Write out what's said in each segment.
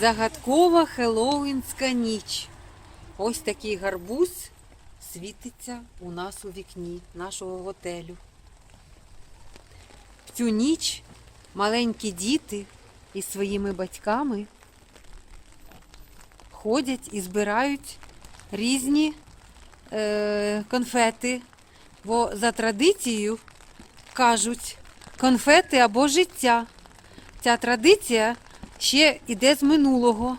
Загадкова Хеллоуінська ніч. Ось такий гарбуз світиться у нас у вікні нашого готелю. В цю ніч маленькі діти із своїми батьками ходять і збирають різні е, конфети. Бо за традицією кажуть конфети або життя. Ця традиція ще йде з минулого.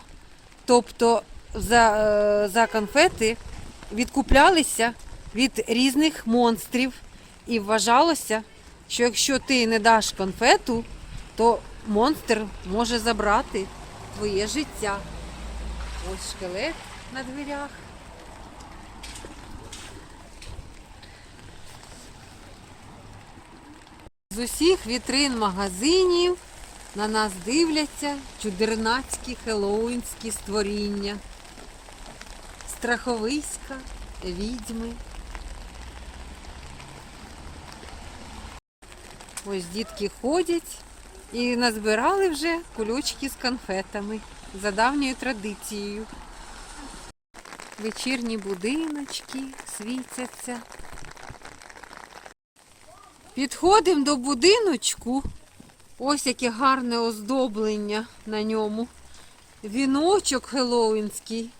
Тобто за, е, за конфети відкуплялися від різних монстрів. І вважалося, що якщо ти не даш конфету, то монстр може забрати твоє життя. Ось шкелет на дверях. З усіх вітрин магазинів на нас дивляться чудернацькі хеллоуінські створіння, страховиська, відьми. Ось дітки ходять і назбирали вже кульочки з конфетами за давньою традицією. Вечірні будиночки світяться. Підходимо до будиночку. Ось яке гарне оздоблення на ньому. Віночок хеллоуінський,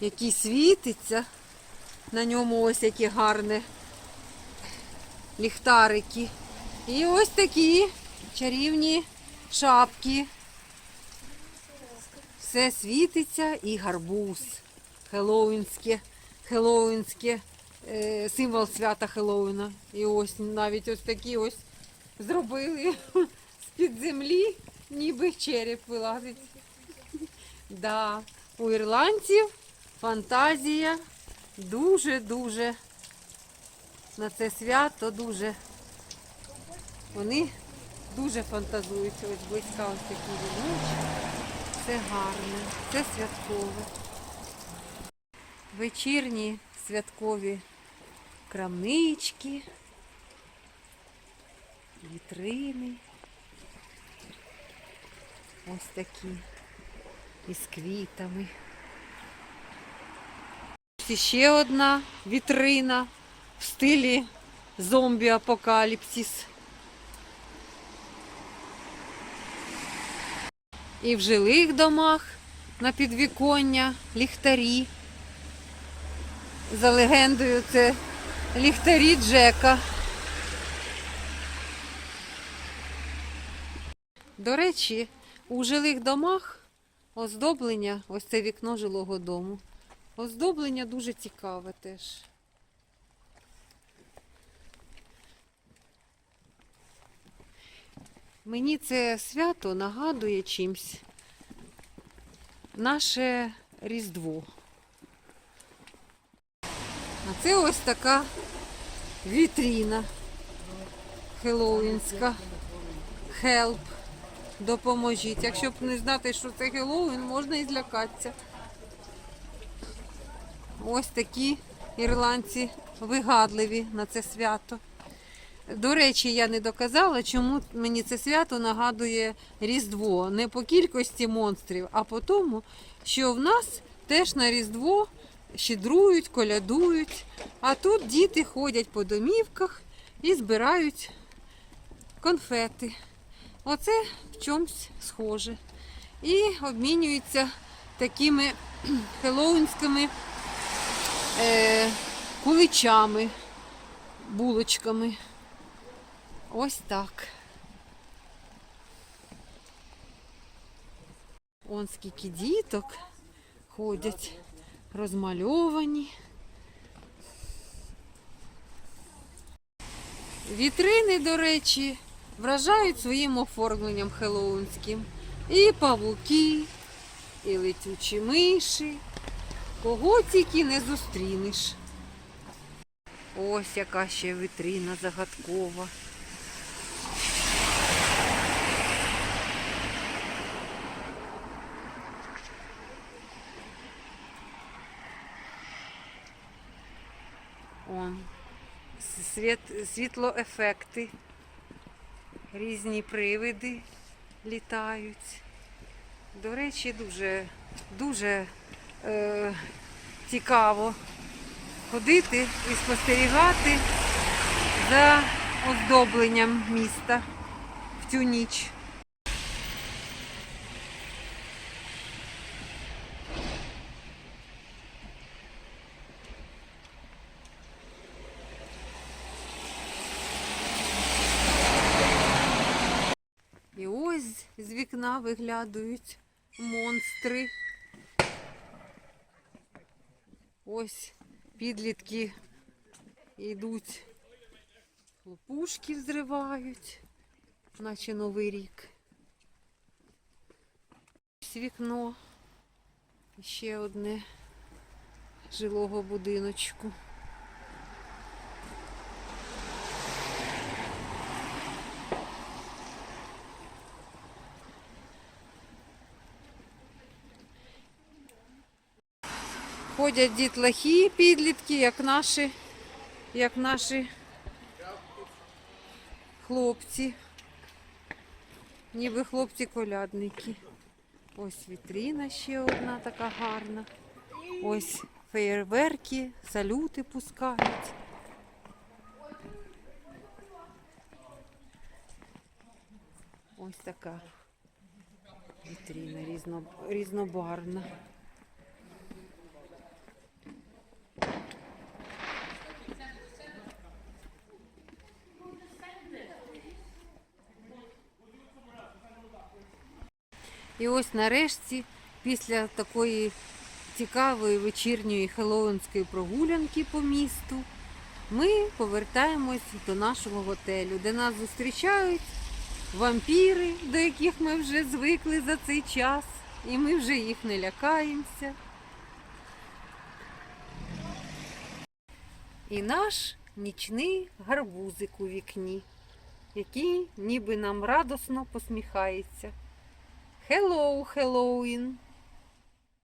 який світиться. На ньому ось яке гарне ліхтарики. І ось такі чарівні шапки. Все світиться і гарбуз. Хеллоуінське, хеллоуінське е, символ свята Хеллоуіна. І ось навіть ось такі ось зробили з-під землі, ніби череп вилазить. Да. У ірландців фантазія дуже-дуже на це свято дуже. Вони дуже фантазують. Ось близька ось такі віночки. Це гарне, це святкове. Вечірні святкові крамнички, вітрини. Ось такі із квітами. Ось ще одна вітрина в стилі зомбі-апокаліпсис. І в жилих домах на підвіконня ліхтарі. За легендою, це ліхтарі Джека. До речі, у жилих домах оздоблення, ось це вікно жилого дому. Оздоблення дуже цікаве теж. Мені це свято нагадує чимсь наше Різдво. А це ось така вітріна хеллоуінська. Хелп. Допоможіть. Якщо б не знати, що це Хеллоуін, можна і злякатися. Ось такі ірландці вигадливі на це свято. До речі, я не доказала, чому мені це свято нагадує Різдво. Не по кількості монстрів, а по тому, що в нас теж на Різдво щедрують, колядують. А тут діти ходять по домівках і збирають конфети. Оце в чомусь схоже. І обмінюються такими хеллоуінськими е, куличами, булочками. Ось так. Он скільки діток ходять, розмальовані. Вітрини, до речі, вражають своїм оформленням хеллоуінським. І павуки, і летючі миші. Кого тільки не зустрінеш. Ось яка ще вітрина загадкова. Он. Світ, світлоефекти. Різні привиди літають. До речі, дуже, дуже е, цікаво ходити і спостерігати за оздобленням міста в цю ніч. І ось з вікна виглядають монстри. Ось підлітки йдуть, хлопушки взривають, наче новий рік. Ось вікно. Ще одне жилого будиночку. Ходять дітлахи, підлітки, як наші, як наші хлопці. Ніби хлопці-колядники. Ось вітрина ще одна така гарна. Ось феєрверки, салюти пускають. Ось така вітрина різно, різнобарвна. І ось нарешті, після такої цікавої вечірньої хеллоуінської прогулянки по місту, ми повертаємось до нашого готелю, де нас зустрічають вампіри, до яких ми вже звикли за цей час, і ми вже їх не лякаємося. І наш нічний гарбузик у вікні, який ніби нам радосно посміхається. Hello, Halloween!